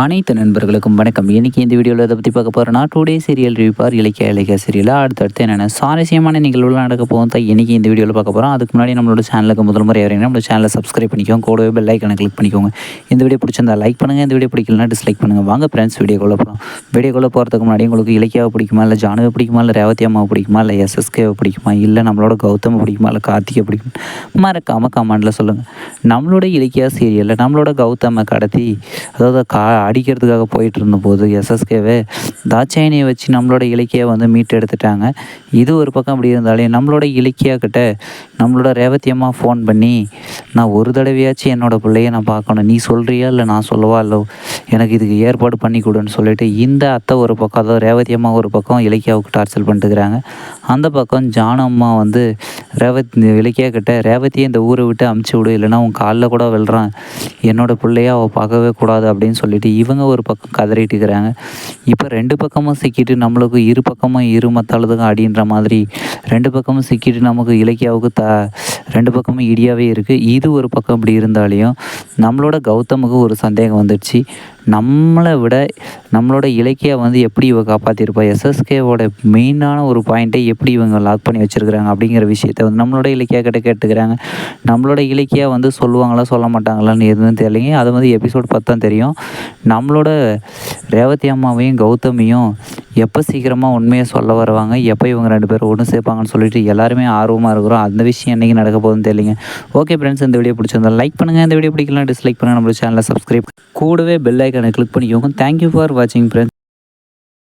அனைத்து நண்பர்களுக்கும் வணக்கம். இன்றைக்கி இந்த வீடியோவில் இதை பற்றி பார்க்க போகிறோன்னா டுடே சீரியல் ரிவிப்பார் இலக்கிய இலக்கிய சீரியலாக அடுத்தடுத்து என்னென்ன சுவாரஸ்யமான நிகழ்வுகள் நடக்க போகும் தான் இன்றைக்கி இந்த வீடியோவில் பார்க்க போகிறோம் அதுக்கு முன்னாடி நம்மளோட சேனலுக்கு முதல் முறை வரீங்கன்னா நம்மளோட சேனலை சப்ஸ்கிரைப் பண்ணிக்கோங்க. கூடவே பெல் ஐக்கனை கிளிக் பண்ணிக்கோங்க. இந்த வீடியோ பிடிச்சிருந்தா லைக் பண்ணுங்கள் இந்த வீடியோ பிடிக்கலனா டிஸ்லைக் பண்ணுங்கள் வாங்க ஃப்ரெண்ட்ஸ் வீடியோக்குள்ளே போகிறோம் வீடியோக்குள்ளே போகிறதுக்கு முன்னாடி உங்களுக்கு இலக்கியாவை பிடிக்குமா இல்லை ஜானுவை பிடிக்குமா இல்லை ரேவதி அம்மாவை பிடிக்குமா இல்லை எஸ்எஸ்கேவை பிடிக்குமா இல்லை நம்மளோட கௌதம் பிடிக்குமா இல்லை கார்த்திகை பிடிக்குமா மறக்காமல் கமெண்டில் சொல்லுங்கள் நம்மளோட இலக்கியா சீரியலில் நம்மளோட கௌதமை கடத்தி அதாவது கா அடிக்கிறதுக்காக போயிட்டு இருந்தபோது எஸ்எஸ்கேவே தாட்சாயணியை வச்சு நம்மளோட இலக்கியை வந்து மீட்டு எடுத்துட்டாங்க. இது ஒரு பக்கம் அப்படி இருந்தாலே நம்மளோட இலக்கியா கிட்ட நம்மளோட ரேவதி அம்மா ஃபோன் பண்ணி நான் ஒரு தடவையாச்சும் என்னோட பிள்ளைய நான் பார்க்கணும். நீ சொல்கிறியா இல்லை நான் சொல்லவா? இல்லை எனக்கு இதுக்கு ஏற்பாடு பண்ணி கொடுன்னு சொல்லிட்டு இந்த அத்தை ஒரு பக்கம் அதாவது ரேவதி அம்மா ஒரு பக்கம் இலக்கியாவுக்கு டார்ச்சல் பண்ணிட்டுக்கிறாங்க. அந்த பக்கம் ஜானம்மா அம்மா வந்து ரேவத் இலக்கியா கிட்ட ரேவதியை இந்த ஊரை விட்டு அமுச்சு விடு. இல்லைன்னா உன் காலில் கூட விழுறான். என்னோட பிள்ளைய அவள் பார்க்கவே கூடாது. அப்படின்னு சொல்லிட்டு இவங்க ஒரு பக்கம் கதறிட்டுக்கிறாங்க. இப்போ ரெண்டு பக்கமும் சிக்கிட்டு நம்மளுக்கு இரு பக்கமும் இரு மத்தாளதுக்கும் அடின்ற மாதிரி ரெண்டு பக்கமும் சிக்கிட்டு நமக்கு இலக்கியாவுக்கு த ரெண்டு பக்கமும் இடியாவே இருக்குது இது ஒரு பக்கம் இப்படி இருந்தாலையும் நம்மளோட கௌதமுக்கு ஒரு சந்தேகம் வந்துடுச்சு. நம்மளை விட நம்மளோட இலக்கியா வந்து எப்படி இவ காப்பாற்றிருப்பா எஸ்எஸ்கேவோட மெயினான ஒரு பாயிண்ட்டை எப்படி இவங்க லாக் பண்ணி வச்சுருக்குறாங்க அப்படிங்கிற விஷயத்த வந்து நம்மளோட இலக்கியா கிட்ட கேட்டுக்கிறாங்க. நம்மளோட இலக்கியா வந்து சொல்லுவாங்களா சொல்ல மாட்டாங்களான்னு எதுவும் தெரியலைங்க. அது வந்து எபிசோட் பார்த்தா தெரியும். நம்மளோட ரேவதி அம்மாவையும் கௌதமியும் எப்போ சீக்கிரமாக உண்மையை சொல்ல வருவாங்க? எப்போ இவங்க ரெண்டு பேரும் ஒன்று சேர்ப்பாங்கன்னு சொல்லிட்டு எல்லாருமே ஆர்வமாக இருக்கிறோம். அந்த விஷயம் என்றைக்கு நடக்க போகுதுன்னு தெரியலிங்க. ஓகே ஃப்ரெண்ட்ஸ் இந்த வீடியோ பிடிச்சிருந்தா லைக் பண்ணுங்கள் இந்த வீடியோ பிடிக்கலாம் டிஸ்லைக் பண்ணுங்கள் நம்மளோட சேனலை சப்ஸ்கிரைப் கூடவே பெல் ஐக்கனை கிளிக் பண்ணிக்கோங்க தேங்க்யூ ஃபார் வாட்சிங் ஃப்ரெண்ட்ஸ்